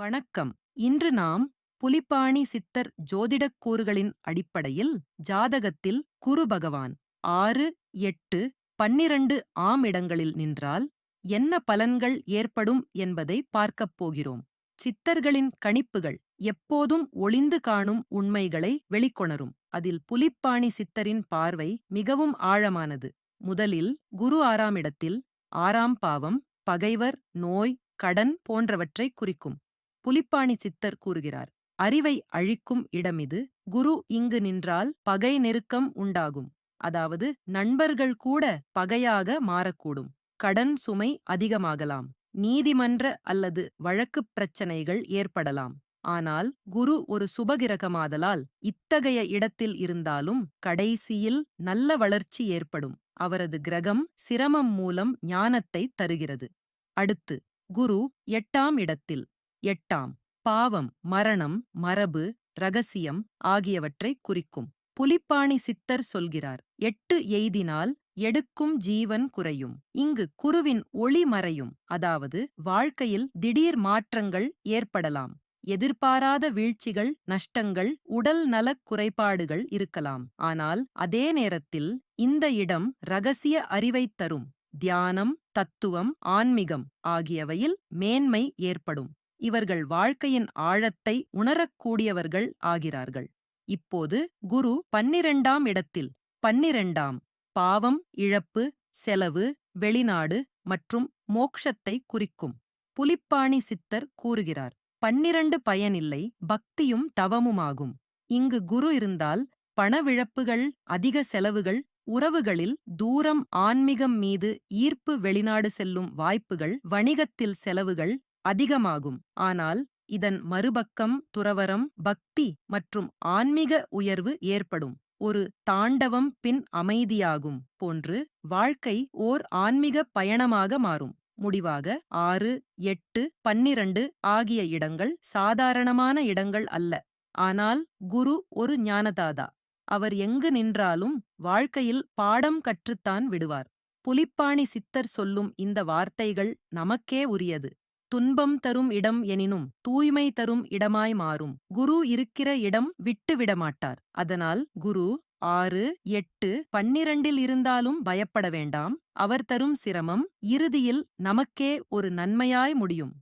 வணக்கம். இன்று நாம் புலிப்பாணி சித்தர் ஜோதிடக் கூறுகளின் அடிப்படையில் ஜாதகத்தில் குரு பகவான் ஆறு எட்டு பன்னிரண்டு ஆம் இடங்களில் நின்றால் என்ன பலன்கள் ஏற்படும் என்பதை பார்க்கப் போகிறோம். சித்தர்களின் கணிப்புகள் எப்போதும் ஒளிந்து காணும் உண்மைகளை வெளிக்கொணரும். அதில் புலிப்பாணி சித்தரின் பார்வை மிகவும் ஆழமானது. முதலில் குரு ஆறாம் இடத்தில் ஆறாம் பாவம் பகைவர் நோய் கடன் போன்றவற்றை குறிக்கும். புலிப்பாணி சித்தர் கூறுகிறார் அறிவை அழிக்கும் இடமிது குரு இங்கு நின்றால் பகை நெருக்கம் உண்டாகும். அதாவது நண்பர்கள் கூட பகையாக மாறக்கூடும். கடன் சுமை அதிகமாகலாம். நீதிமன்ற அல்லது வழக்குப் பிரச்சனைகள் ஏற்படலாம். ஆனால் குரு ஒரு சுபகிரகமாதலால் இத்தகைய இடத்தில் இருந்தாலும் கடைசியில் நல்ல வளர்ச்சி ஏற்படும். அவரது கிரகம் சிரமம் மூலம் ஞானத்தை தருகிறது. அடுத்து குரு எட்டாம் இடத்தில் எட்டாம் பாவம் மரணம் மரபு ரகசியம் ஆகியவற்றை குறிக்கும். புலிப்பாணி சித்தர் சொல்கிறார் எட்டு எய்தினால் எடுக்கும் ஜீவன் குறையும். இங்கு குருவின் ஒளி மறையும். அதாவது வாழ்க்கையில் திடீர் மாற்றங்கள் ஏற்படலாம். எதிர்பாராத வீழ்ச்சிகள் நஷ்டங்கள் உடல் நலக் குறைபாடுகள் இருக்கலாம். ஆனால் அதே நேரத்தில் இந்த இடம் ரகசிய அறிவைத் தரும். தியானம் தத்துவம் ஆன்மீகம் ஆகியவையில் மேன்மை ஏற்படும். இவர்கள் வாழ்க்கையின் ஆழத்தை உணரக்கூடியவர்கள் ஆகிறார்கள். இப்போது குரு பன்னிரண்டாம் இடத்தில் பன்னிரண்டாம் பாவம் இழப்பு செலவு வெளிநாடு மற்றும் மோக்ஷத்தை குறிக்கும் புலிப்பாணி சித்தர் கூறுகிறார். பன்னிரண்டு பயனில்லை பக்தியும் தவமுமாகும். இங்கு குரு இருந்தால் பணவிழப்புகள் அதிக செலவுகள் உறவுகளில் தூரம் ஆன்மீகம் மீது ஈர்ப்பு வெளிநாடு செல்லும் வாய்ப்புகள் வணிகத்தில் செலவுகள் அதிகமாகும். ஆனால் இதன் மறுபக்கம் துறவரம் பக்தி மற்றும் ஆன்மீக உயர்வு ஏற்படும். ஒரு தாண்டவம் பின் அமைதியாகும் போன்று வாழ்க்கை ஓர் ஆன்மீக பயணமாக மாறும். முடிவாக ஆறு எட்டு பன்னிரண்டு ஆகிய இடங்கள் சாதாரணமான இடங்கள் அல்ல. ஆனால் குரு ஒரு ஞானதாதா. அவர் எங்கு நின்றாலும் வாழ்க்கையில் பாடம் கற்றுத்தான் விடுவார். புலிப்பாணி சித்தர் சொல்லும் இந்த வார்த்தைகள் நமக்கே உரியது. துன்பம் தரும் இடம் எனினும் தூய்மை தரும் இடமாய் மாறும். குரு இருக்கிற இடம் விட்டு விடமாட்டார். அதனால் குரு ஆறு எட்டு பன்னிரண்டில் இருந்தாலும் பயப்பட வேண்டாம். அவர் தரும் சிரமம் இறுதியில் நமக்கே ஒரு நன்மையாய் முடியும்.